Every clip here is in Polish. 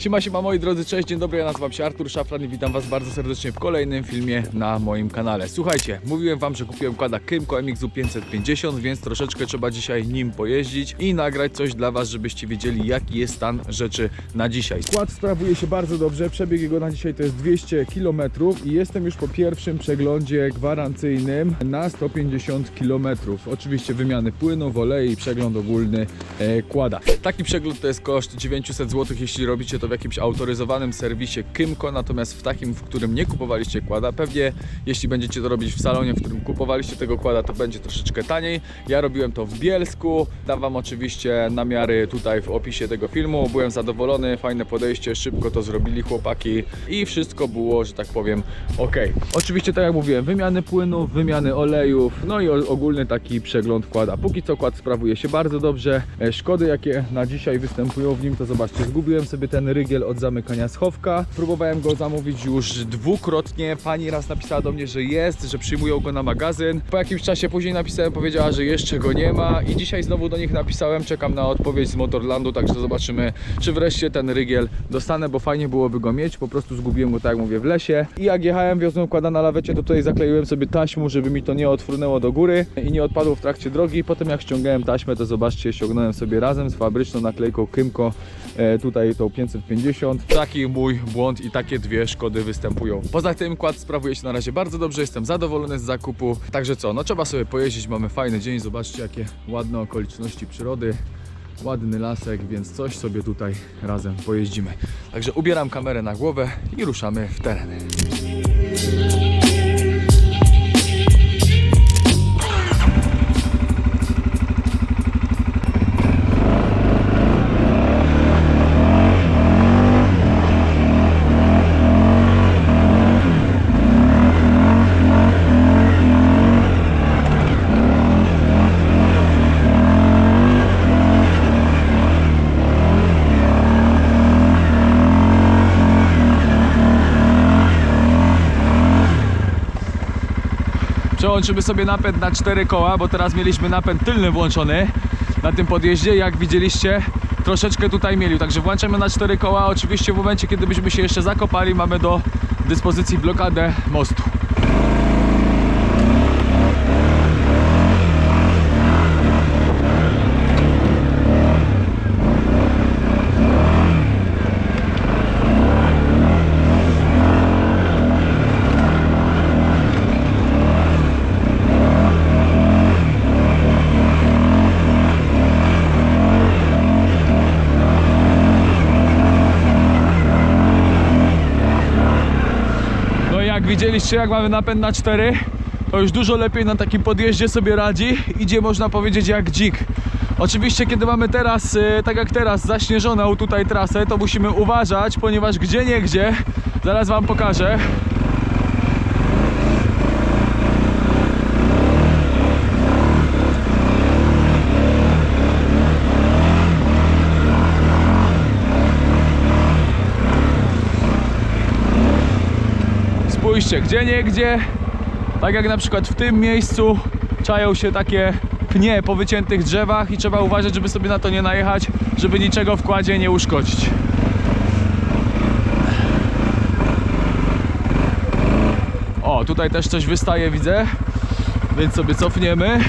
Siema, siema moi drodzy, cześć, dzień dobry, ja nazywam się Artur Szafran i witam was bardzo serdecznie w kolejnym filmie na moim kanale. Słuchajcie, mówiłem wam, że kupiłem kłada Kymco MXU 550, więc troszeczkę trzeba dzisiaj nim pojeździć i nagrać coś dla was, żebyście wiedzieli jaki jest stan rzeczy na dzisiaj. Kład sprawuje się bardzo dobrze, przebieg jego na dzisiaj to jest 200 km i jestem już po pierwszym przeglądzie gwarancyjnym na 150 km. Oczywiście wymiany płynów, olei, przegląd ogólny e, kłada. Taki przegląd to jest koszt 900 zł, jeśli robicie to w jakimś autoryzowanym serwisie Kymco, natomiast w takim, w którym nie kupowaliście kłada, pewnie jeśli będziecie to robić w salonie, w którym kupowaliście tego kłada, to będzie troszeczkę taniej. Ja robiłem to w Bielsku, dam wam oczywiście namiary tutaj w opisie tego filmu. Byłem zadowolony, fajne podejście, szybko to zrobili chłopaki i wszystko było, że tak powiem, ok. Oczywiście, tak jak mówiłem, wymiany płynów, wymiany olejów, no i ogólny taki przegląd kłada. Póki co kład sprawuje się bardzo dobrze. E, Szkody, jakie na dzisiaj występują w nim, to zobaczcie, zgubiłem sobie ten rygiel od zamykania schowka. Próbowałem go zamówić już dwukrotnie. Pani raz napisała do mnie, że jest, że przyjmują go na magazyn. Po jakimś czasie później napisałem, powiedziała, że jeszcze go nie ma i dzisiaj znowu do nich napisałem, czekam na odpowiedź z Motorlandu, także zobaczymy, czy wreszcie ten rygiel dostanę, bo fajnie byłoby go mieć. Po prostu zgubiłem go, tak jak mówię, w lesie. I jak jechałem, wiozłem kłada na lawecie, to tutaj zakleiłem sobie taśmą, żeby mi to nie odfrunęło do góry i nie odpadło w trakcie drogi. Potem jak ściągałem taśmę, to zobaczcie, ściągnąłem sobie razem z fabryczną naklejką Kymco e, tutaj tą 550. Taki mój błąd i takie dwie szkody występują. Poza tym kład sprawuje się na razie bardzo dobrze, jestem zadowolony z zakupu. Także co, no trzeba sobie pojeździć, mamy fajny dzień, zobaczcie jakie ładne okoliczności przyrody. Ładny lasek, więc coś sobie tutaj razem pojeździmy. Także ubieram kamerę na głowę i ruszamy w teren. Przełączymy sobie napęd na cztery koła, bo teraz mieliśmy napęd tylny włączony na tym podjeździe. Jak widzieliście, troszeczkę tutaj mielił. Także włączamy na cztery koła. Oczywiście w momencie, kiedy byśmy się jeszcze zakopali, mamy do dyspozycji blokadę mostu. No i jak widzieliście, jak mamy napęd na 4, to już dużo lepiej na takim podjeździe sobie radzi. Idzie można powiedzieć jak dzik. Oczywiście kiedy mamy teraz, e, tak jak teraz, zaśnieżoną tutaj trasę, to musimy uważać, ponieważ gdzie nie gdzie, zaraz wam pokażę. Spójrzcie, gdzie nie gdzie, tak jak na przykład w tym miejscu czają się takie pnie po wyciętych drzewach i trzeba uważać, żeby sobie na to nie najechać, żeby niczego w kładzie nie uszkodzić. O, tutaj też coś wystaje, widzę, więc sobie cofniemy.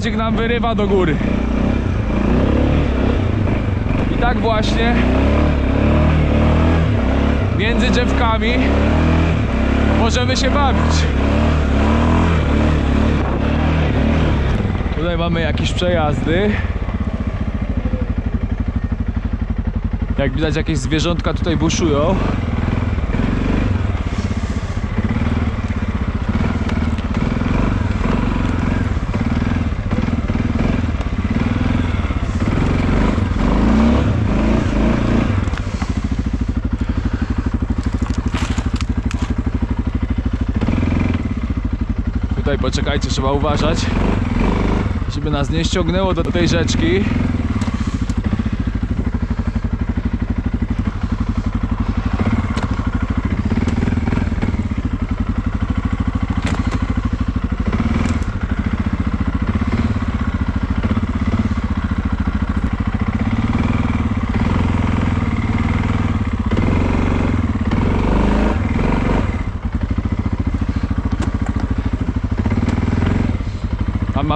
Kładzik nam wyrywa do góry. I tak właśnie między drzewkami możemy się bawić. Tutaj mamy jakieś przejazdy. Jak widać jakieś zwierzątka tutaj buszują. Tutaj poczekajcie, trzeba uważać, żeby nas nie ściągnęło do tej rzeczki.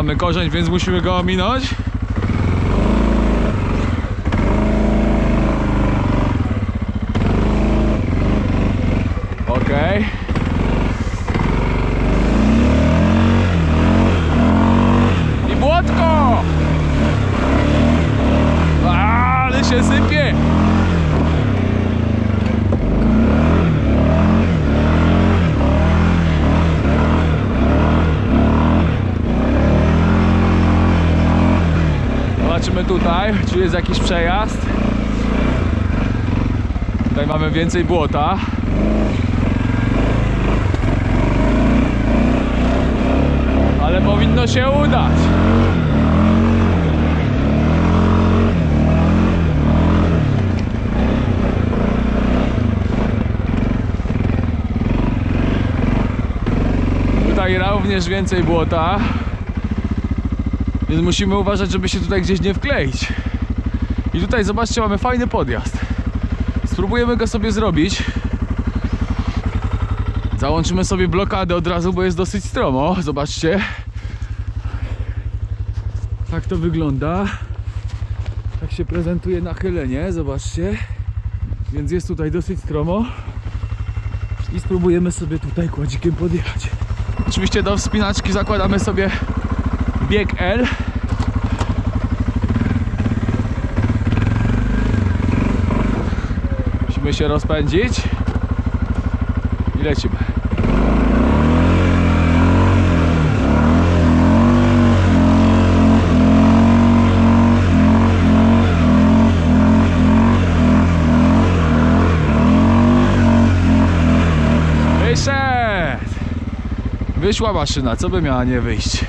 Mamy korzeń, więc musimy go ominąć. Okej. I błotko! Ale się sypie! Zobaczymy tutaj, czy jest jakiś przejazd. Tutaj mamy więcej błota. Ale powinno się udać. Tutaj również więcej błota. Więc musimy uważać, żeby się tutaj gdzieś nie wkleić. I tutaj zobaczcie, mamy fajny podjazd. Spróbujemy go sobie zrobić. Załączymy sobie blokadę od razu, bo jest dosyć stromo. Zobaczcie. Tak to wygląda. Tak się prezentuje nachylenie, zobaczcie. Więc jest tutaj dosyć stromo. I spróbujemy sobie tutaj kładzikiem podjechać. Oczywiście do wspinaczki zakładamy sobie bieg L. Musimy się rozpędzić i lecimy. Wyszła maszyna, co by miała nie wyjść?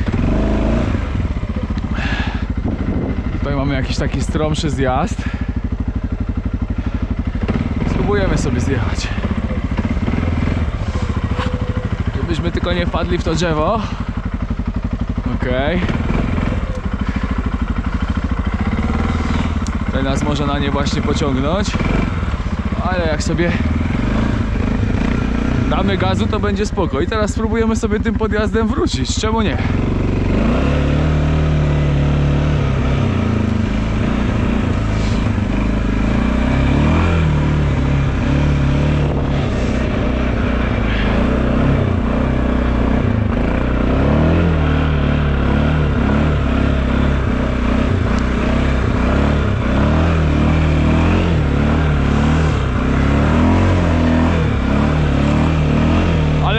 Tutaj mamy jakiś taki stromszy zjazd. Spróbujemy sobie zjechać. Żebyśmy tylko nie wpadli w to drzewo. Okej. Tutaj nas może na nie właśnie pociągnąć. Ale jak sobie damy gazu, to będzie spoko. I teraz spróbujemy sobie tym podjazdem wrócić. Czemu nie?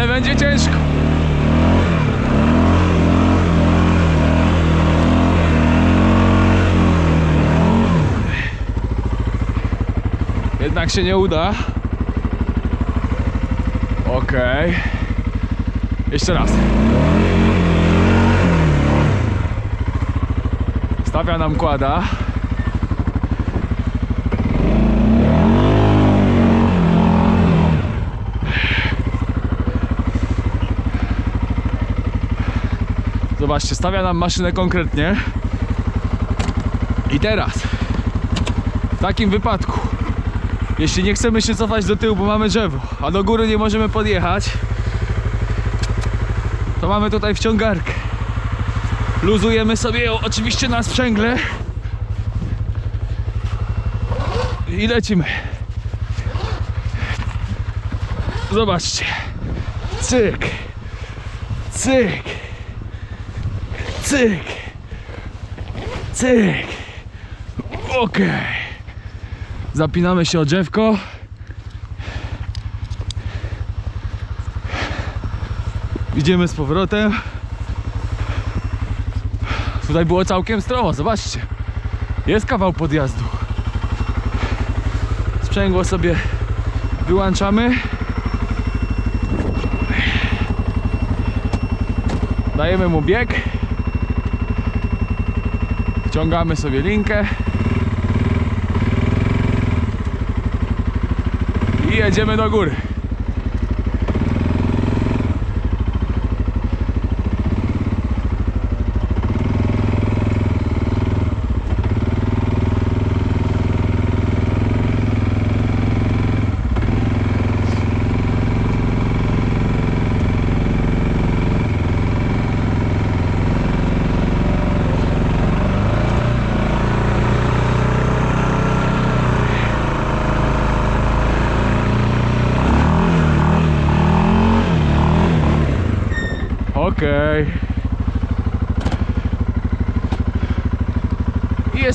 Ale będzie ciężko. Jednak się nie uda. Okej. Jeszcze raz. Stawia nam kłada. Zobaczcie, stawia nam maszynę konkretnie. I teraz, w takim wypadku, jeśli nie chcemy się cofać do tyłu, bo mamy drzewo, a do góry nie możemy podjechać, to mamy tutaj wciągarkę. Luzujemy sobie ją oczywiście na sprzęgle i lecimy. Zobaczcie. Cyk. Cyk. Cyk. Cyk. Okej. Zapinamy się o drzewko. Idziemy z powrotem. Tutaj było całkiem stromo, zobaczcie. Jest kawał podjazdu. Sprzęgło sobie wyłączamy. Dajemy mu bieg. Wciągamy sobie linkę. I jedziemy do góry.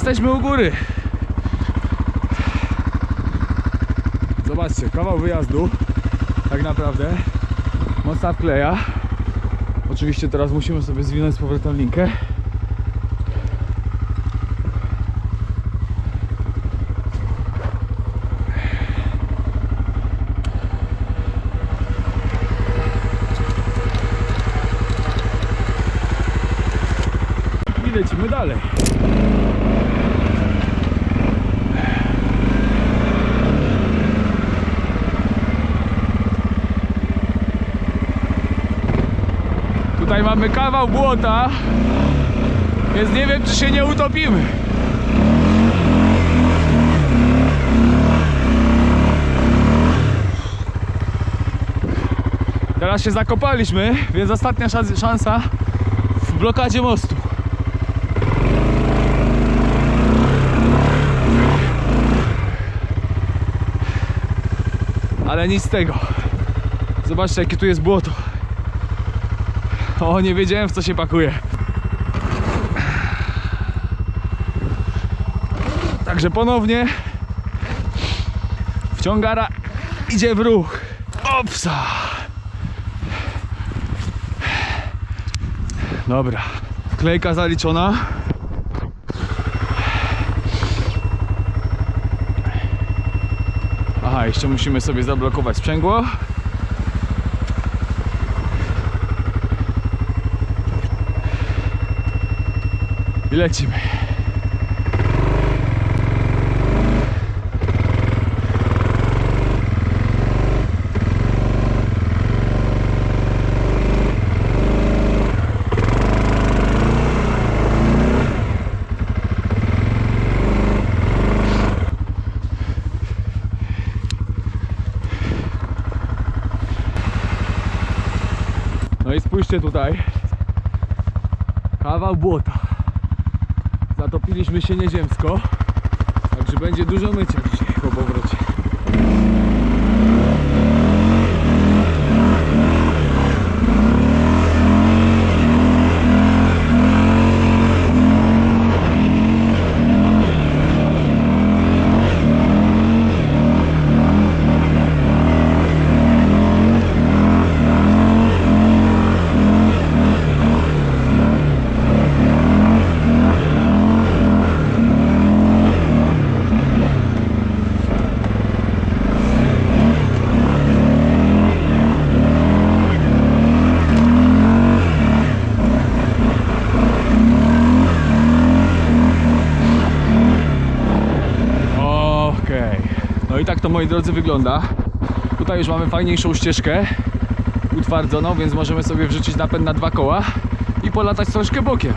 Jesteśmy u góry. Zobaczcie, kawał wyjazdu. Tak naprawdę. Mocna wkleja. Oczywiście teraz musimy sobie zwinąć z powrotem linkę. Lecimy dalej. Tutaj mamy kawał błota, więc nie wiem, czy się nie utopimy. Teraz się zakopaliśmy, więc ostatnia szans- szansa w blokadzie mostu. Ale nic z tego. Zobaczcie, jakie tu jest błoto. O, nie wiedziałem w co się pakuje. Także ponownie wciągara idzie w ruch. Opsa. Dobra. Klejka zaliczona. Aha, jeszcze musimy sobie zablokować sprzęgło. I lecimy. No i spójrzcie tutaj. Kawał błota. Zatopiliśmy się nieziemsko. Także będzie dużo mycia dzisiaj po powrocie. Okej. No i tak to moi drodzy wygląda. Tutaj już mamy fajniejszą ścieżkę utwardzoną, więc możemy sobie wrzucić napęd na dwa koła i polatać troszkę bokiem.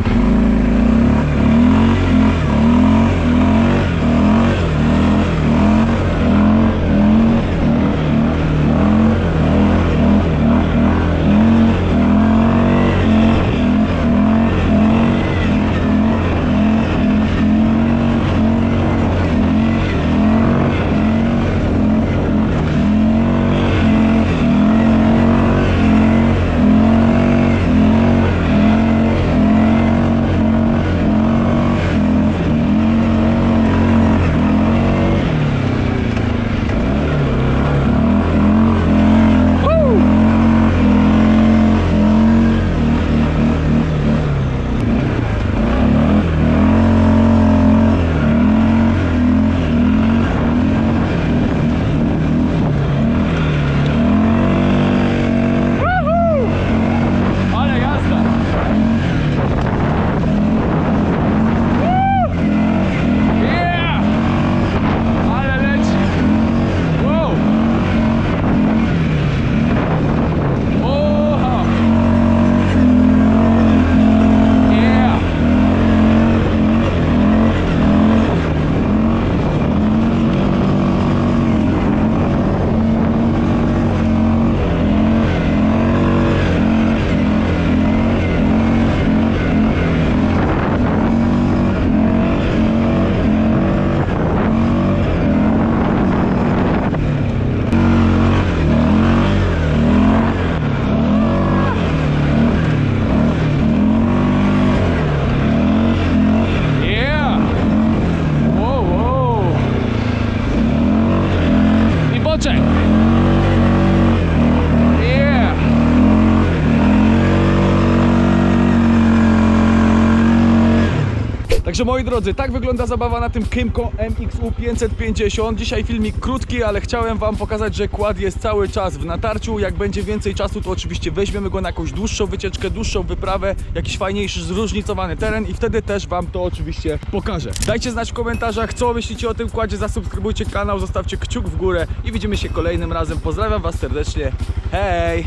Także moi drodzy, tak wygląda zabawa na tym Kymco MXU 550. Dzisiaj filmik krótki, ale chciałem wam pokazać, że kład jest cały czas w natarciu. Jak będzie więcej czasu, to oczywiście weźmiemy go na jakąś dłuższą wycieczkę, dłuższą wyprawę, jakiś fajniejszy, zróżnicowany teren i wtedy też wam to oczywiście pokażę. Dajcie znać w komentarzach, co myślicie o tym kładzie, zasubskrybujcie kanał, zostawcie kciuk w górę i widzimy się kolejnym razem. Pozdrawiam was serdecznie. Hej!